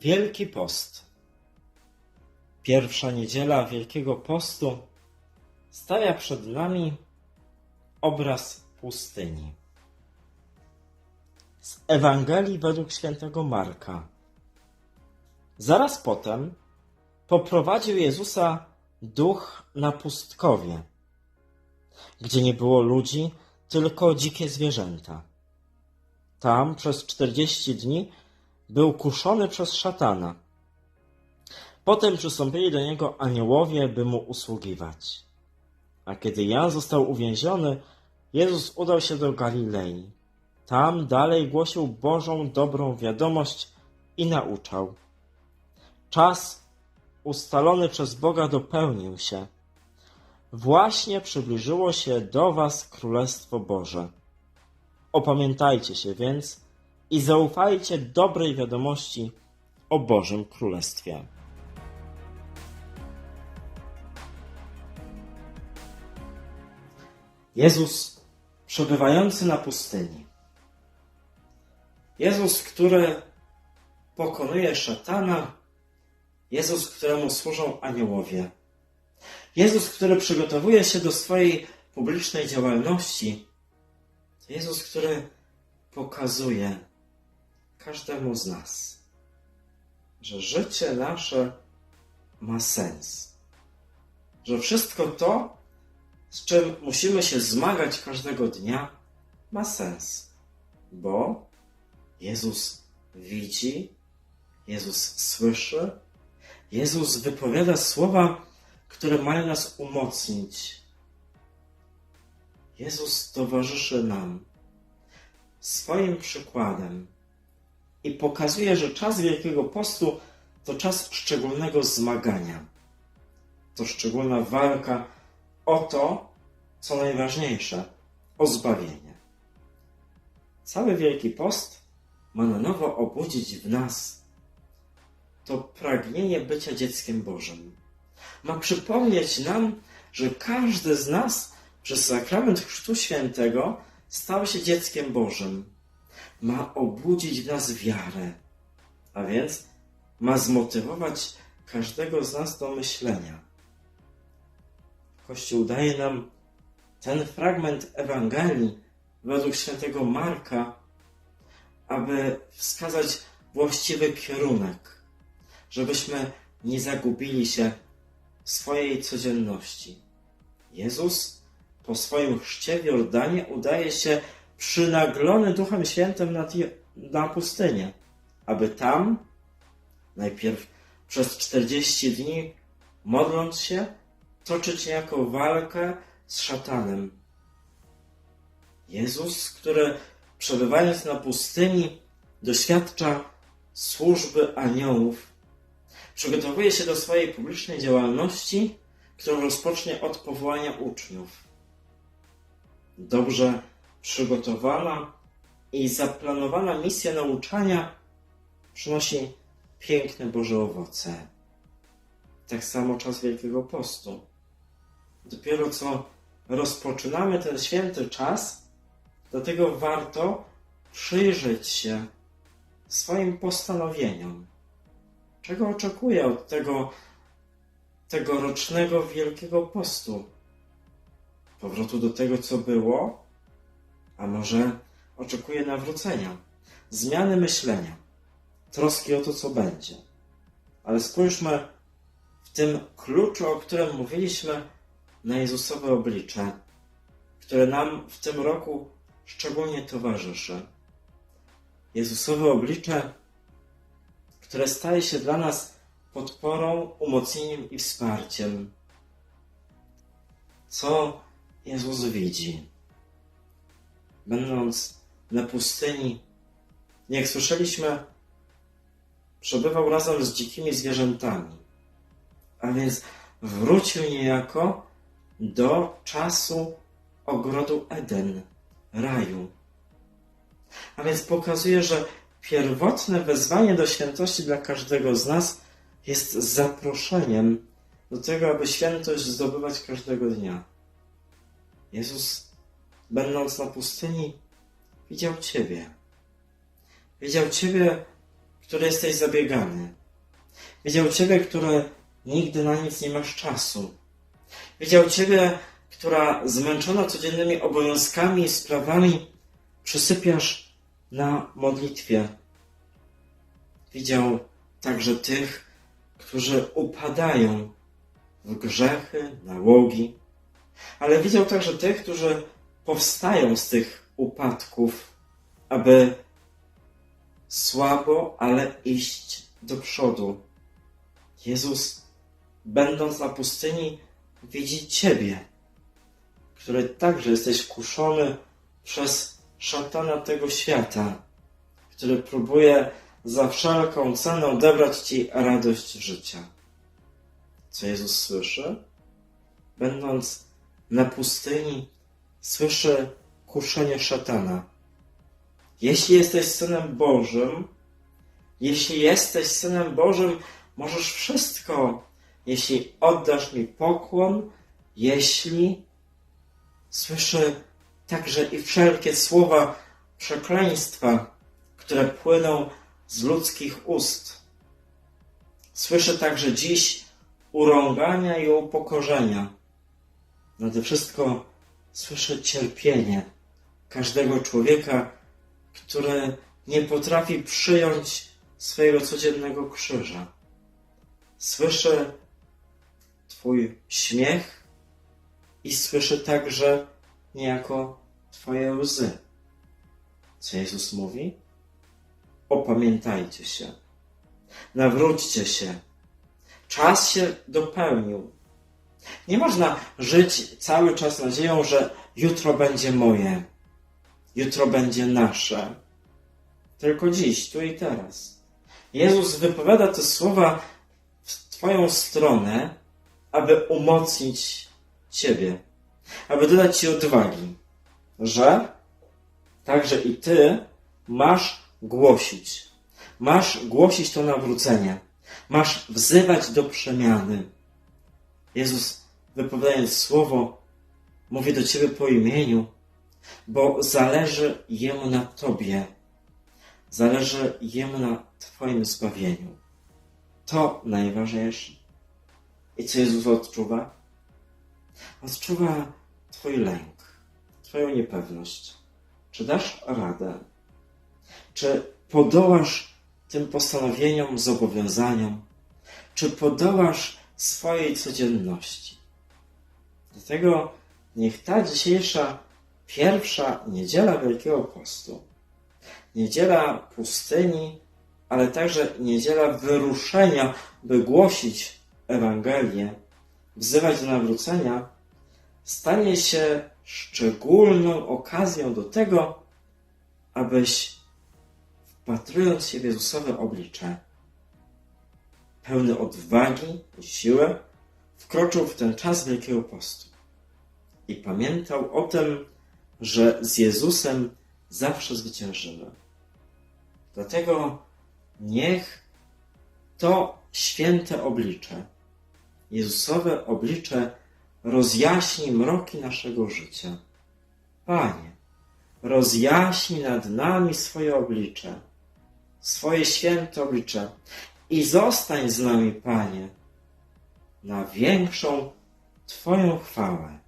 Wielki Post. Pierwsza niedziela Wielkiego Postu stawia przed nami obraz pustyni. Z Ewangelii według świętego Marka. Zaraz potem poprowadził Jezusa duch na pustkowie, gdzie nie było ludzi, tylko dzikie zwierzęta. Tam przez czterdzieści dni był kuszony przez szatana. Potem przystąpili do niego aniołowie, by mu usługiwać. A kiedy Jan został uwięziony, Jezus udał się do Galilei. Tam dalej głosił Bożą dobrą wiadomość i nauczał. Czas ustalony przez Boga dopełnił się. Właśnie przybliżyło się do Was Królestwo Boże. Opamiętajcie się więc i zaufajcie dobrej wiadomości o Bożym Królestwie. Jezus przebywający na pustyni. Jezus, który pokonuje szatana. Jezus, któremu służą aniołowie. Jezus, który przygotowuje się do swojej publicznej działalności. Jezus, który pokazuje każdemu z nas, że życie nasze ma sens. Że wszystko to, z czym musimy się zmagać każdego dnia, ma sens. Bo Jezus widzi, Jezus słyszy, Jezus wypowiada słowa, które mają nas umocnić. Jezus towarzyszy nam swoim przykładem i pokazuje, że czas Wielkiego Postu to czas szczególnego zmagania. To szczególna walka o to, co najważniejsze, o zbawienie. Cały Wielki Post ma na nowo obudzić w nas to pragnienie bycia dzieckiem Bożym. Ma przypomnieć nam, że każdy z nas przez sakrament Chrztu Świętego stał się dzieckiem Bożym. Ma obudzić w nas wiarę, a więc ma zmotywować każdego z nas do myślenia. Kościół daje nam ten fragment Ewangelii według świętego Marka, aby wskazać właściwy kierunek, żebyśmy nie zagubili się w swojej codzienności. Jezus po swoim chrzcie w Jordanie udaje się przynaglony Duchem Świętym na, na pustynię, aby tam najpierw przez 40 dni modląc się, toczyć niejako walkę z szatanem. Jezus, który przebywając na pustyni doświadcza służby aniołów, przygotowuje się do swojej publicznej działalności, którą rozpocznie od powołania uczniów. Dobrze przygotowana i zaplanowana misja nauczania przynosi piękne Boże owoce. Tak samo czas Wielkiego Postu. Dopiero co rozpoczynamy ten święty czas, dlatego warto przyjrzeć się swoim postanowieniom. Czego oczekuję od tego tegorocznego Wielkiego Postu? Powrotu do tego, co było? A może oczekuję nawrócenia, zmiany myślenia, troski o to, co będzie. Ale spójrzmy w tym kluczu, o którym mówiliśmy, na Jezusowe oblicze, które nam w tym roku szczególnie towarzyszy. Jezusowe oblicze, które staje się dla nas podporą, umocnieniem i wsparciem. Co Jezus widzi? Będąc na pustyni, jak słyszeliśmy, przebywał razem z dzikimi zwierzętami, a więc wrócił niejako do czasu ogrodu Eden, raju. A więc pokazuje, że pierwotne wezwanie do świętości dla każdego z nas jest zaproszeniem do tego, aby świętość zdobywać każdego dnia. Jezus, będąc na pustyni, widział Ciebie. Widział Ciebie, który jesteś zabiegany. Widział Ciebie, który nigdy na nic nie masz czasu. Widział Ciebie, która zmęczona codziennymi obowiązkami i sprawami przysypiasz na modlitwie. Widział także tych, którzy upadają w grzechy, nałogi, ale widział także tych, którzy powstają z tych upadków, aby słabo, ale iść do przodu. Jezus, będąc na pustyni, widzi Ciebie, który także jesteś kuszony przez szatana tego świata, który próbuje za wszelką cenę odebrać Ci radość życia. Co Jezus słyszy? Będąc na pustyni, słyszy kuszenie szatana. Jeśli jesteś synem Bożym, jeśli jesteś synem Bożym, możesz wszystko. Jeśli oddasz mi pokłon, jeśli słyszy także i wszelkie słowa przekleństwa, które płyną z ludzkich ust. Słyszę także dziś urągania i upokorzenia. Nade wszystko słyszę cierpienie każdego człowieka, który nie potrafi przyjąć swojego codziennego krzyża. Słyszę Twój śmiech i słyszę także niejako Twoje łzy. Co Jezus mówi? Opamiętajcie się. Nawróćcie się. Czas się dopełnił. Nie można żyć cały czas nadzieją, że jutro będzie moje, jutro będzie nasze. Tylko dziś, tu i teraz. Jezus wypowiada te słowa w Twoją stronę, aby umocnić Ciebie, aby dodać Ci odwagi, że także i Ty masz głosić. Masz głosić to nawrócenie. Masz wzywać do przemiany. Jezus, wypowiadając słowo, mówi do Ciebie po imieniu, bo zależy Jemu na Tobie. Zależy Jemu na Twoim zbawieniu. To najważniejsze. I co Jezus odczuwa? Odczuwa Twój lęk, Twoją niepewność. Czy dasz radę? Czy podołasz tym postanowieniom, zobowiązaniom? Czy podołasz swojej codzienności? Dlatego niech ta dzisiejsza pierwsza niedziela Wielkiego Postu, niedziela pustyni, ale także niedziela wyruszenia, by głosić Ewangelię, wzywać do nawrócenia, stanie się szczególną okazją do tego, abyś wpatrując się w Jezusowe oblicze, pełny odwagi i siły, wkroczył w ten czas Wielkiego Postu i pamiętał o tym, że z Jezusem zawsze zwyciężymy. Dlatego niech to święte oblicze, Jezusowe oblicze rozjaśni mroki naszego życia. Panie, rozjaśnij nad nami swoje oblicze, swoje święte oblicze i zostań z nami, Panie, na większą Twoją chwałę.